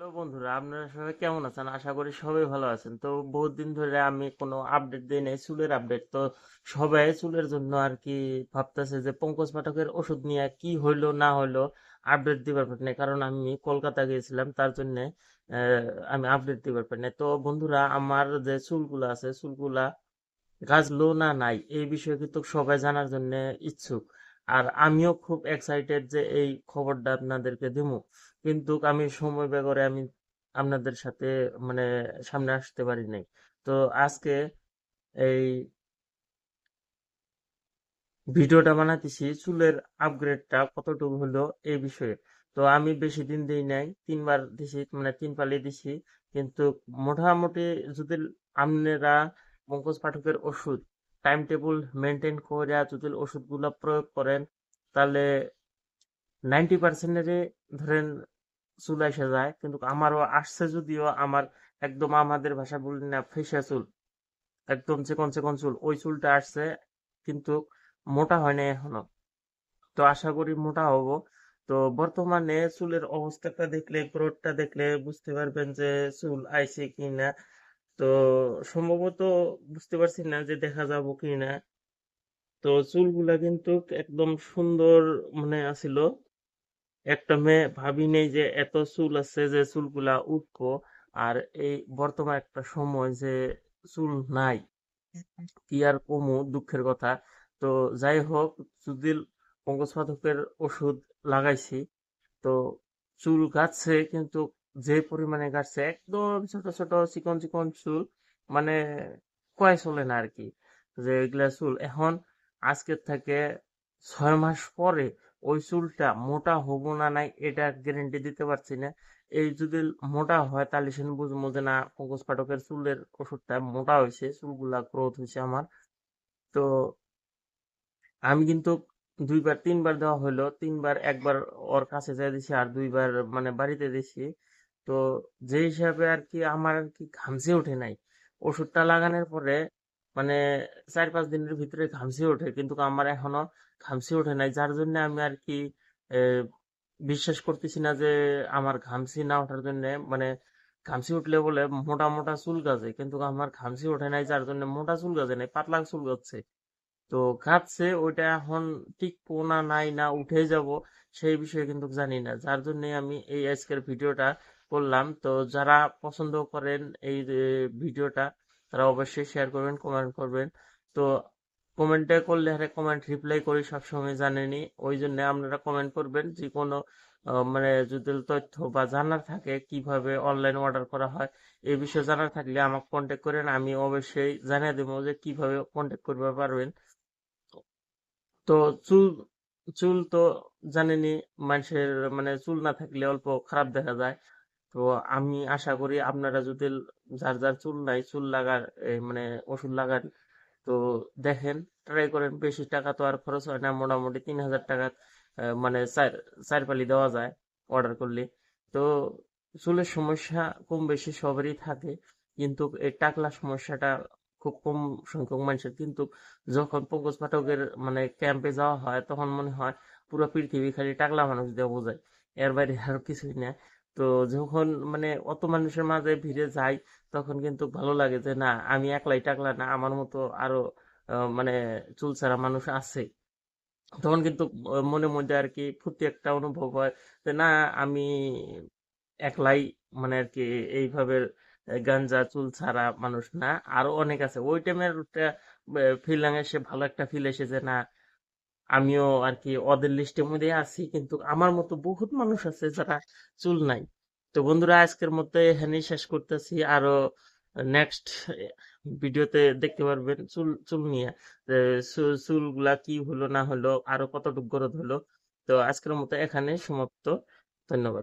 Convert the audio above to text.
Hello বন্ধুরা, আপনারা সবাই কেমন আছেন? আশা করি সবাই ভালো আছেন। তো বহুত দিন ধরে আমি কোনো আপডেট দিই নাই, চুলের আপডেট তো সবাই চুলের জন্য আর কি ভাবতেছে যে পঙ্কজ পাঠকের ওষুধ নিয়ে কি হইল, না হইল আপডেট দিবার পারি না কারণ আমি কলকাতা গিয়েছিলাম, তার জন্য আমি আপডেট দিবার পারি না তো বন্ধুরা, আমার যে চুলগুলা আছে, চুলগুলা গাছলো না নাই, এই বিষয়ে কিন্তু সবাই জানার জন্য ইচ্ছুক। আর আমিও খুব এক্সাইটেড যে এই খবরটা আপনাদেরকে দিমু। কিন্তু আমি সময় বের করে আমি আপনাদের সাথে মানে সামনে আসতে পারি নাই। তো আজকে এই ভিডিওটা বানাতেছি চুলের আপগ্রেডটা কতটুকু হলো এই বিষয়ে। তো আমি বেশি দিন দিই নাই, তিনবার দিছি মানে তিন পালি দিছি। কিন্তু মোটামুটি যদি আপনারা পঙ্কজ পাঠকের ওষুধ টাইম টেবিল মেনটেন করে যদি ওষুধগুলো প্রয়োগ করেন, তাহলে নাইনটি পার্সেন্টেরই ধরেন চুল এসে যায়, কিন্তু আমারও আসছে যদিও আমার একদম আমাদের ভাষা বলি না, ফেসা চুল, একদম চিকন চিকন চুল, ওই চুলটা আসছে কিন্তু মোটা হয় না এখনও। তো আশা করি মোটা হব। তো বর্তমানে চুলের অবস্থাটা দেখলে, গ্রোথটা দেখলে বুঝতে পারবেন যে চুল আইছে কি না। তো সম্ভবত বুঝতে পারছি না যে দেখা যাব কি না। তো চুলগুলা কিন্তু একদম সুন্দর মানে আছিল। একটা মেয়ে ভাবি নেই যে এত চুল আছে যে চুলগুলা উঠবো। আর এই বর্তমান একটা সময় যে চুল নাই, কি আর কমু দুঃখের কথা। তো যাই হোক যদি পঙ্কজ পাঠকের ওষুধ লাগাইছি, তো চুল গাছছে কিন্তু যে পরিমাণে গাছছে একদম ছোট ছোট চিকন চিকন চুল মানে কয় চলে না আর কি। যে এগুলা চুল এখন আজকের থেকে ছয় মাস পরে ওই চুলটা মোটা হব না নাই, এটা গ্যারেন্টি দিতে পারছি না। এই যদি মোটা হয়, তাহলে সে বুঝব যে না পঙ্কজ পাঠকের চুলের ওষুধটা মোটা হয়েছে, চুলগুলা গ্রোথ হয়েছে আমার। তো আমি কিন্তু দুইবার, তিনবার দেওয়া হলো তিনবার একবার ওর কাছে যাই দিছি আর দুইবার মানে বাড়িতে দিছি। তো যে হিসাবে আর কি আমার আর কি ঘামছে ওঠে নাই। ওষুধটা লাগানোর পরে মানে চার পাঁচ দিনের ভিতরে ঘামছি ওঠে কিন্তু আমার এখনও ঘামছি ওঠে নাই। যার জন্য আমি আর কি বিশ্বাস করতেছি না যে আমার ঘামছি না ওঠার জন্য মানে ঘামছি উঠলে বলে মোটা মোটা চুল গাছে কিন্তু আমার ঘামছি ওঠে নাই যার জন্য মোটা চুল গাছে নাই, পাতলা চুল গাচ্ছে। তো গাছে ওইটা এখন ঠিক না নাই না উঠে যাব, সেই বিষয়ে কিন্তু জানি না। যার জন্য আমি এই আজকের ভিডিওটা করলাম। তো যারা পছন্দ করেন এই ভিডিওটা তারা অবশ্যই শেয়ার করবেন কমেন্ট করবেন। তো কমেন্টে করলে হারে কমেন্ট রিপ্লাই করি, সবসময় জানেনি। ওই জন্য আপনারা কমেন্ট করবেন যে কোনো মানে যদি তথ্য বা জানার থাকে কীভাবে অনলাইন অর্ডার করা হয় এই বিষয়ে জানার থাকলে আমাকে কন্ট্যাক্ট করেন, আমি অবশ্যই জানিয়ে দেবো যে কীভাবে কন্ট্যাক্ট করতে পারবেন। তো চুল চুল তো জানেনি, মানুষের মানে চুল না থাকলে অল্প খারাপ দেখা যায়। তো আমি আশা করি আপনারা যদি যার যার চুল নাই, চুল লাগার মানে ওষুধ লাগার তো দেখেন ট্রাই করেন, বেশি টাকা তো আর খরচ হয় না, মোটামুটি তিন হাজার টাকা মানে চার চার পালি দেওয়া যায় অর্ডার করলে। তো চুলের সমস্যা কম বেশি সবারই থাকে, কিন্তু এই টাকলা সমস্যাটা খুব কম সংখ্যক মানুষের। কিন্তু যখন পঙ্কজ পাঠকের মানে ক্যাম্পে যাওয়া হয়, তখন মনে হয় পুরো পৃথিবী খালি টাকলা মানুষ দিয়ে বোঝায়। এর বাইরে আর কিছুই না। তো যখন মানে অত মানুষের মাঝে ভিড়ে যাই, তখন কিন্তু ভালো লাগে যে, না, আমি একলাই টাকলা না, আমার মতো আরও মানে চুল ছাড়া মানুষ আছে। তখন কিন্তু মনের মধ্যে আর কি ফুর্তি একটা অনুভব হয় যে, না, আমি একলাই মানে আর কি এইভাবে গাঞ্জা চুল ছাড়া মানুষ না। আরও অনেক আছে। ওই টাইমের ফিল এসে ভালো একটা ফিল এসেছে না আমিও আর কি ওদের লিস্টের মধ্যে আছি, কিন্তু আমার মতো বহুত মানুষ আছে যারা চুল নাই। তো বন্ধুরা, আজকের মতো এখানেই শেষ করতেছি। আরও নেক্সট ভিডিওতে দেখতে পারবেন চুল চুল নিয়ে চুল চুলগুলা কি হলো না হলো, আরও কতটুকু গরদ হলো। তো আজকের মতো এখানে সমাপ্ত। ধন্যবাদ।